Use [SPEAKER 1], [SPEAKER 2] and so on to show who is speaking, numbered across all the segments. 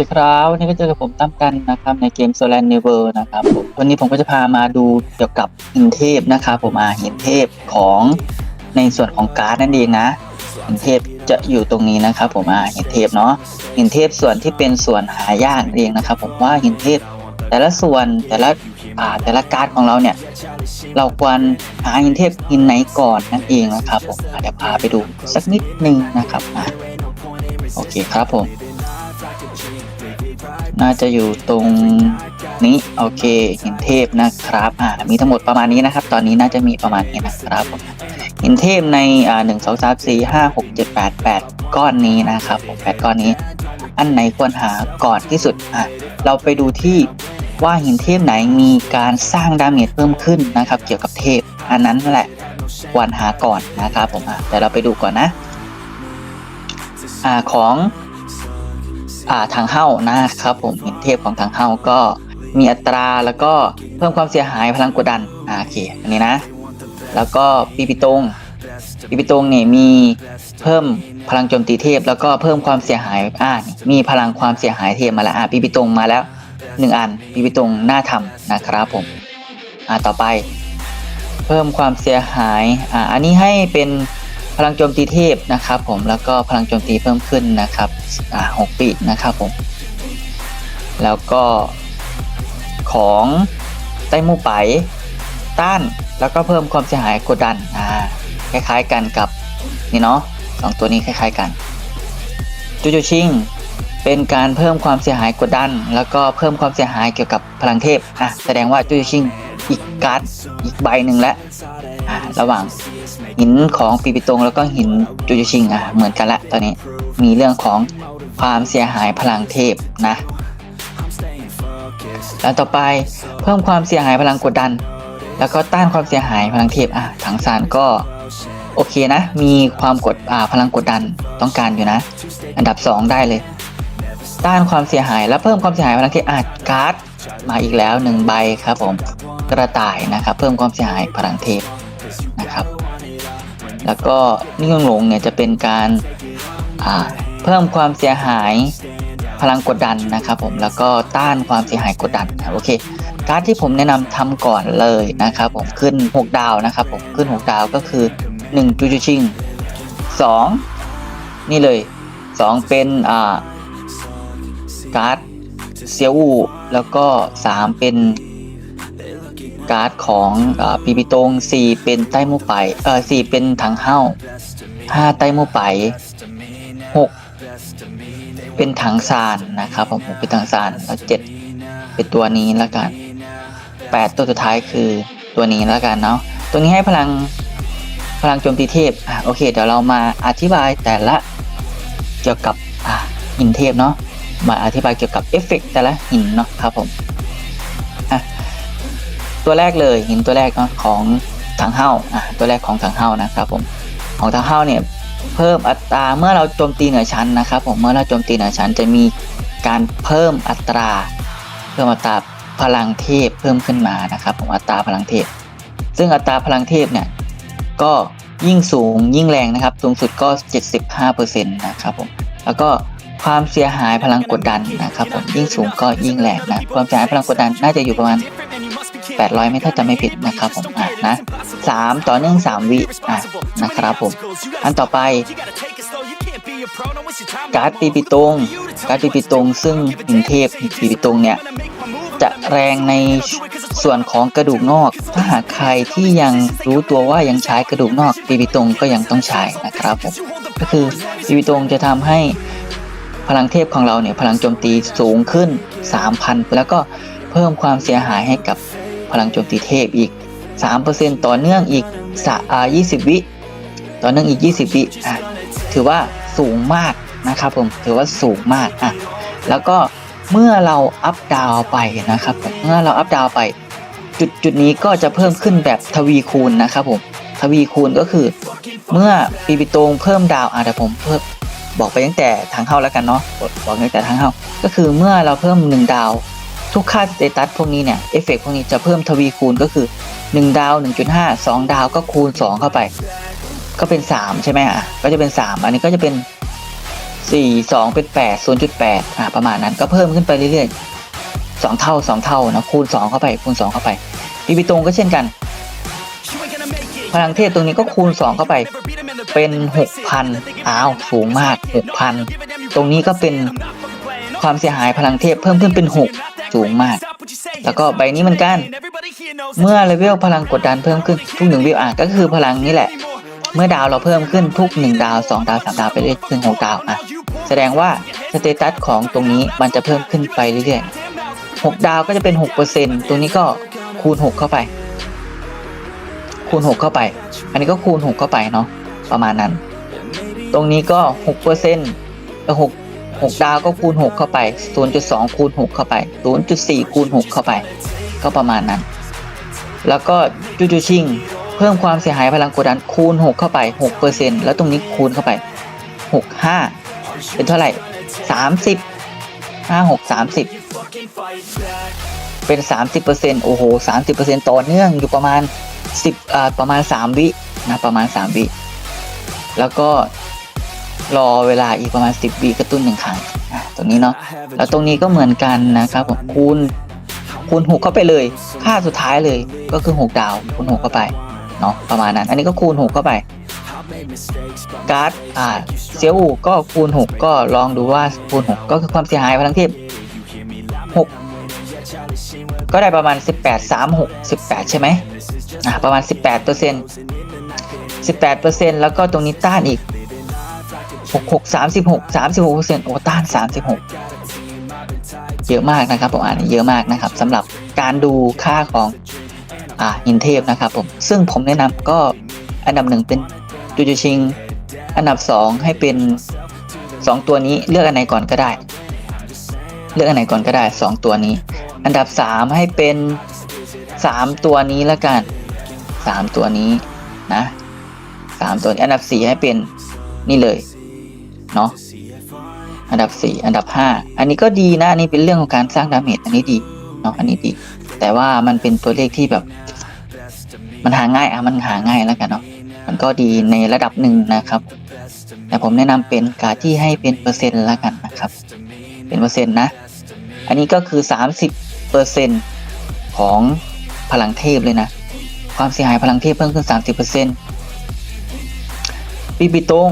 [SPEAKER 1] ดีครับวันนี้ก็เจอกับผมตั้มกันนะครับในเกม s o l a n Never นะครับผมวันนี้ผมก็จะพามาดูเกี่ยวกับหินเทพนะครับผมอ่าหินเทพของในส่วนของการ์ดนั่นเองนะหินเทพจะอยู่ตรงนี้นะครับผมอ่าหินเทพเนาะหินเทพส่วนที่เป็นส่วนหายากนั่นเองนะครับ ผมว่าหินเทพแต่ละส่วนแต่ละอ่าแต่ละการ์ดของเราเนี่ย เราควรหาหินเทพหินไหนก่อนนั่นเองนะครับผมเดี๋ยวพาไปดูสักนิดนึงนะครับโอเคครับผม น่าจะอยู่ตรงนี้โอเคหินเทพนะครับอ่ามีทั้งหมดประมาณนี้นะครับ ตอนนี้น่าจะมีประมาณนี้นะครับผมหินเทพในอ่าหนึ่งสองสามสี่ห้าหกเจ็ดแปดแปดก้อนนี้นะครับผมแปดก้อนนี้ อันไหนควรหาก่อนที่สุดอะเราไปดูที่ว่าหินเทพไหนมีการสร้างดาเมจเพิ่มขึ้นนะครับ เกี่ยวกับเทพ อันนั้นแหละควรหาก่อนนะครับผมอะแต่เราไปดูก่อนนะอ่าของ ทางเข้านะครับผมหินเทพของทางเข้าก็มีอัตราแล้วก็เพิ่มความเสียหายพลังกดดันอ่าโอเคอันนี้นะ แล้วก็ปีปิตงปีปิตงเนี่ยมีเพิ่มพลังโจมตีเทพ แล้วก็เพิ่มความเสียหายอ่านี่มีพลังความเสียหายเทพมาแล้วอ่าปีปิตงมาแล้วหนึ่งอันปีปิตงน่าทำนะครับผมอ่าต่อไป เพิ่มความเสียหายอ่าอันนี้ให้เป็น พลังโจมตีเทพนะครับผมแล้วก็พลังโจมตีเพิ่มขึ้นนะครับอ่าหกปีกนะครับผมแล้วก็ของไต้มูไปต้านแล้วก็เพิ่มความเสียหายกดดันอ่าคล้ายๆกันกับนี่เนาะสองตัวนี้คล้ายๆกันจูจูชิงเป็นการเพิ่มความเสียหายกดดัน แล้วก็เพิ่มความเสียหายเกี่ยวกับพลังเทพอะแสดงว่าจูจูชิงอีกการ์ดอีกใบหนึ่งแล้ว ระหว่างหินของปีปิตงแล้วก็หินจูจูชิงอะเหมือนกันละตอนนี้มีเรื่องของความเสียหายพลังเทพนะแล้วต่อไปเพิ่มความเสียหายพลังกดดัน แล้วก็ต้านความเสียหายพลังเทพอะถังซานก็โอเคนะ มีความกดอ่าพลังกดดันต้องการอยู่นะ อันดับ 2 ได้เลยต้านความเสียหายและเพิ่มความเสียหายพลังเทพอะการ์ดมาอีกแล้วหนึ่งใบครับผมกระต่ายนะครับเพิ่มความเสียหายพลังเทพ แล้วก็นิ่งหลงเนี่ยจะเป็นการเพิ่มความเสียหายพลังกดดันนะครับผมแล้วก็ต้านความเสียหายกดดันโอเคการ์ดที่ผมแนะนำทำก่อนเลยนะครับผมขึ้น 6 ดาวนะครับผมขึ้น 6 ดาวก็คือ 1จูจูชิง2 นี่เลย 2 เป็นอ่าการ์ดเซียวอูแล้วก็ 3 เป็น การ์ดของอปีปิตง4เป็นใต้มูไปเออ4เป็นถังเฮ้า5ใต้มูไป6เป็นถังซานนะครับผมเป็นถังซานแล้ว7เป็นตัวนี้แล้วกัน8ตัวสุดท้ายคือตัวนี้แล้วกันเนาะตัวนี้ให้พลังพลังโจมตีเทพอะโอเคเดี๋ยวเรามาอธิบายแต่ละเกี่ยวกับอะหินเทพเนาะมาอธิบายเกี่ยวกับเอฟเฟกต์แต่ละหินเนาะครับผม ตัวแรกเลยหินตัวแรกเนาะของถังเฮ้าอะตัวแรกของถังเฮ้านะครับผมของถังเฮ้าเนี่ยเพิ่มอัตราเมื่อเราโจมตีเหนือชั้นนะครับผมเมื่อเราโจมตีเหนือชั้นจะมีการเพิ่มอัตรา เพิ่มอัตราพลังเทพเพิ่มขึ้นมานะครับผมอัตราพลังเทพ ซึ่งอัตราพลังเทพเนี่ยก็ยิ่งสูงยิ่งแรงนะครับ สูงสุดก็ 75%นะครับผมแล้วก็ความเสียหายพลังกดดันนะครับผมยิ่งสูงก็ยิ่งแรงนะความเสียหายพลังกดดันน่าจะอยู่ประมาณ 800 ไม่ถ้าจะไม่ผิดนะครับผมอะนะ3ต่อเนื่อง3วิอะนะครับผม อันต่อไปการ์ดปีปิตงการ์ดปีปิตงซึ่งหินเทพปีปิตงเนี่ยจะแรงในส่วนของกระดูกนอก ถ้าหากใครที่ยังรู้ตัวว่ายังใช้กระดูกนอกปีปิตงก็ยังต้องใช้นะครับผมก็คือปีปิตงจะทำให้พลังเทพของเราเนี่ยพลังโจมตีสูงขึ้น 3,000 แล้วก็เพิ่มความเสียหายให้กับ พลังโจมตีเทพอีก 3%ต่อเนื่องอีกสะอา20 วิ ต่อเนื่องอีก 20 วิอะถือว่าสูงมากนะครับผมถือว่าสูงมากอะแล้วก็เมื่อเราอัพดาวไปนะครับเมื่อเราอัพดาวไป จุดจุดนี้ก็จะเพิ่มขึ้นแบบทวีคูณนะครับผมทวีคูณก็คือ เมื่อปีปิโตงเพิ่มดาวอะเดี๋ยวผมเพิ่มบอกไปตั้งแต่ทางเข้าแล้วกันเนาะบอกตั้งแต่ทางเข้า ก็คือเมื่อเราเพิ่ม1ดาว ทุกค่าสเตตัสพวกนี้เนี่ยเอฟเฟกพวกนี้จะเพิ่มทวีคูณก็คือ 1 ดาว 1.5 2 ดาวก็คูณ 2 เข้าไป ก็เป็น 3 ใช่ไหมอะก็จะเป็น 3 อันนี้ก็จะเป็นสี่สองเป็นแปดศูนจุดแปดอ่าประมาณนั้นก็เพิ่มขึ้นไปเรื่อยๆสองเท่าสองเท่านะคูณสองเข้าไปคูณสองเข้าไปปีปิตรงก็เช่นกัน พลังเทพตรงนี้ก็คูณสองเข้าไปเป็นหกพันอ้าวสูงมากหกพันตรงนี้ก็เป็นความเสียหายพลังเทพเพิ่มขึ้นเป็นหก สูงมาก แล้วก็ใบนี้เหมือนกัน เมื่อเลเวลพลังกดดันเพิ่มขึ้นทุกหนึ่งวิวอะก็คือพลังนี้แหละ เมื่อดาวเราเพิ่มขึ้นทุกหนึ่งดาวสองดาวสามดาวไปเรื่อยๆถึงหกดาวอะแสดงว่าสเตตัสของตรงนี้มันจะเพิ่มขึ้นไปเรื่อยๆหกดาวก็จะเป็นหกเปอร์เซ็นตรงนี้ก็คูณหกเข้าไป คูณหกเข้าไป อันนี้ก็คูณหกเข้าไปเนาะประมาณนั้น ตรงนี้ก็หกเปอร์เซ็นต์หก หกดาวก็คูณหกเข้าไปศูนย์จุดสองคูณหกเข้าไปศูนย์จุดสี่คูณหกเข้าไป ก็ประมาณนั้น แล้วก็จูจูชิงเพิ่มความเสียหายพลังกดดันคูณ 6 เข้าไป6เปอร์เซ็นแล้วตรงนี้คูณเข้าไป 6 5 เป็นเท่าไหร่ 30 5 6 30 เป็น 30เปอร์เซ็นโอ้โห 30เปอร์เซ็นต่อเนื่องอยู่ประมาณ 10อ่าประมาณ 3 วินะประมาณ 3 วิแล้วก็ รอเวลาอีกประมาณ 10วิกระตุ้นหนึ่งครั้งอะตรงนี้เนาะแล้วตรงนี้ก็เหมือนกันนะครับผมคูณคูณ6เข้าไปเลย ค่าสุดท้ายเลยก็คือ6ดาวคูณ6เข้าไปเนาะประมาณนั้น อันนี้ก็คูณ6เข้าไปการ์ดอ่าเซียวอูก็คูณ6ก็ลองดูว่าคูณ6ก็คือความเสียหายพลังเทพ6ก็ได้ประมาณ 18 3 6 18 ใช่ไหมอ่าประมาณ 18เปอร์เซ็นต์18เปอร์เซ็นต์แล้วก็ตรงนี้ต้านอีก 6 6 36 36เปอร์เซ็นต์โอ้ต้าน36เยอะมากนะครับผมอ่านเยอะมากนะครับสำหรับการดูค่าของอ่าหินเทพนะครับผมซึ่งผมแนะนำก็อันดับหนึ่งเป็นจูจูชิง อันดับสองให้เป็นสองตัวนี้เลือกอันไหนก่อนก็ได้ เลือกอันไหนก่อนก็ได้สองตัวนี้ อันดับสามให้เป็นสามตัวนี้ละกันสามตัวนี้นะสามตัวนี้อันดับสี่ให้เป็นนี่เลย เนาะอันดับ 4 อันดับ 5 อันนี้ก็ดีนะอันนี้เป็นเรื่องของการสร้างดาเมจอันนี้ดีเนาะอันนี้ดี แต่ว่ามันเป็นตัวเลขที่แบบ มันหาง่ายอะมันหาง่ายแล้วกันเนาะมันก็ดีในระดับหนึ่งนะครับ แต่ผมแนะนำเป็นการที่ให้เป็นเปอร์เซ็นต์แล้วกันนะครับ เป็นเปอร์เซ็นต์นะ อันนี้ก็คือ 30เปอร์เซ็นต์ของพลังเทพเลยนะ ความเสียหายพลังเทพเพิ่มขึ้น 30เปอร์เซ็นต์ปีปิตง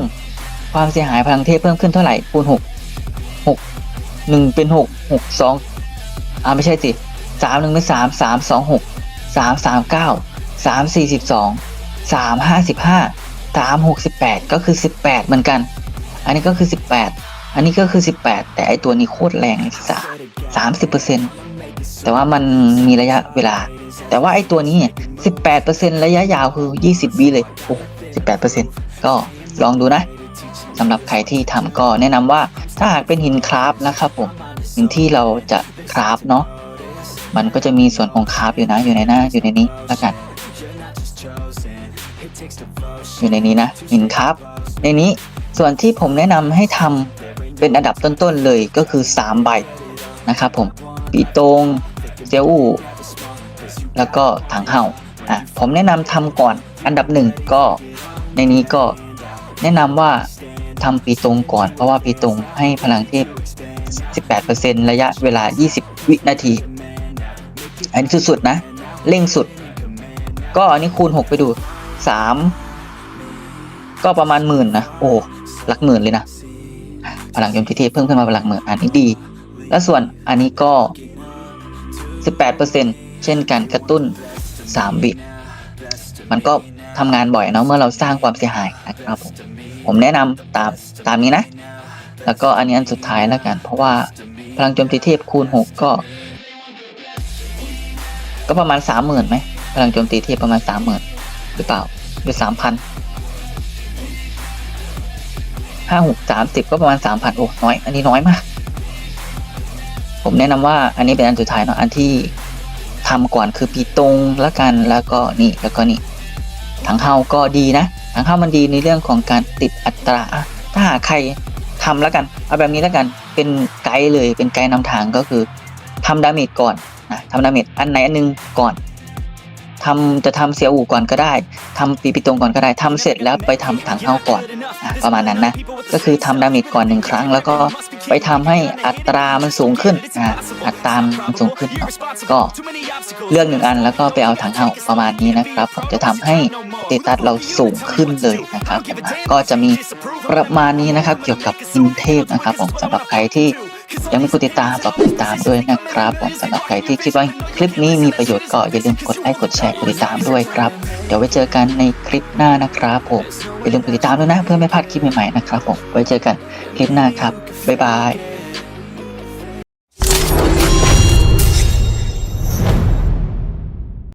[SPEAKER 1] ความเสียหายพลังเทพเพิ่มขึ้นเท่าไหร่คูณหกหกหนึ่งเป็นหกหกสองอ่าไม่ใช่สิสามหนึ่งเป็นสามสามสองหกสามสามเก้าสามสี่สิบสองสามห้าสิบห้าสามหกสิบแปดก็คือสิบแปดเหมือนกัน อันนี้ก็คือสิบแปดอันนี้ก็คือสิบแปดแต่ไอตัวนี้โคตรแรงเลยสามสามสิบเปอร์เซ็นต์แต่ว่ามันมีระยะเวลา แต่ว่าไอตัวนี้สิบแปดเปอร์เซ็นต์ระยะยาวคือยี่สิบวิเลยโอ้สิบแปดเปอร์เซ็นต์ก็ลองดูนะ สำหรับใครที่ทำก็แนะนำว่าถ้าหากเป็นหินคราฟนะครับผมหินที่เราจะคราฟเนาะมันก็จะมีส่วนของคราฟอยู่นะอยู่ในหน้าอยู่ในนี้แล้วกัน อยู่ในนี้นะหินคราฟในนี้ส่วนที่ผมแนะนำให้ทำเป็นอันดับต้นๆเลยก็คือ 3 ใบนะครับผมปีตงเจียวอูแล้วก็ถังเห่าอะผมแนะนำทำก่อนอันดับหนึ่งก็ในนี้ก็แนะนำว่า ทำปีตรงก่อน เพราะว่าปีตรงให้พลังเทพ 18%ระยะเวลา 20 วินาที อันนี้สุดๆนะ เร่งสุด ก็อันนี้คูณ 6 ไปดู 3 ก็ประมาณหมื่นนะ โอ้หลักหมื่นเลยนะ พลังโจมตีเทพเพิ่มขึ้นมาเป็นหลักหมื่นอันนี้ดี และส่วนอันนี้ก็ 18%เช่นกันกระตุ้น3วิมันก็ทำงานบ่อยเนาะเมื่อเราสร้างความเสียหายนะครับผม ผมแนะนำตามตามนี้นะ แล้วก็อันนี้อันสุดท้ายแล้วกัน เพราะว่าพลังโจมตีเทพคูณหกก็ ก็ประมาณสามหมื่นไหมพลังโจมตีเทพประมาณสามหมื่นหรือเปล่าหรือสามพันห้าหกสามสิบก็ประมาณสามพันโอ้น้อย อันนี้น้อยมาก ผมแนะนำว่าอันนี้เป็นอันสุดท้ายเนาะอันที่ทำก่อนคือปีตรงแล้วกันแล้วก็นี่แล้วก็นี่ถังเฮาก็ดีนะ ถังเฮามันดีในเรื่องของการติดอัตรา ถ้าหากใครทำแล้วกัน เอาแบบนี้แล้วกัน เป็นไกด์เลย เป็นไกด์นำทางก็คือทำดาเมจก่อนนะทำดาเมจอันไหนอันหนึงก่อนทำจะทำเสียอู่ก่อนก็ได้ทำปีปิตรงก่อนก็ได้ทำเสร็จแล้วไปทำถังเฮาก่อนอะประมาณนั้นนะ ก็คือทำดาเมจก่อนหนึ่งครั้ง แล้วก็ไปทำให้อัตรามันสูงขึ้นอะอัตรามันสูงขึ้น ก็เลือกหนึ่งอันแล้วก็ไปเอาถังเฮาประมาณนี้นะครับผมจะทำให้ เตตัสเราสูงขึ้นเลยนะครับผมก็จะมีประมาณนี้นะครับ เกี่ยวกับอินเทพนะครับผมสำหรับใครที่ยังไม่กดติดตามฝากกดติดตามด้วยนะครับผมสำหรับใครที่คิดว่าคลิปนี้มีประโยชน์ก็อย่าลืมกดไลค์กดแชร์กดติดตามด้วยครับ เดี๋ยวไว้เจอกันในคลิปหน้านะครับผมอย่าลืมกดติดตามด้วยนะเพื่อไม่พลาดคลิปใหม่ๆนะครับผมไว้เจอกันคลิปหน้าครับบ๊ายบาย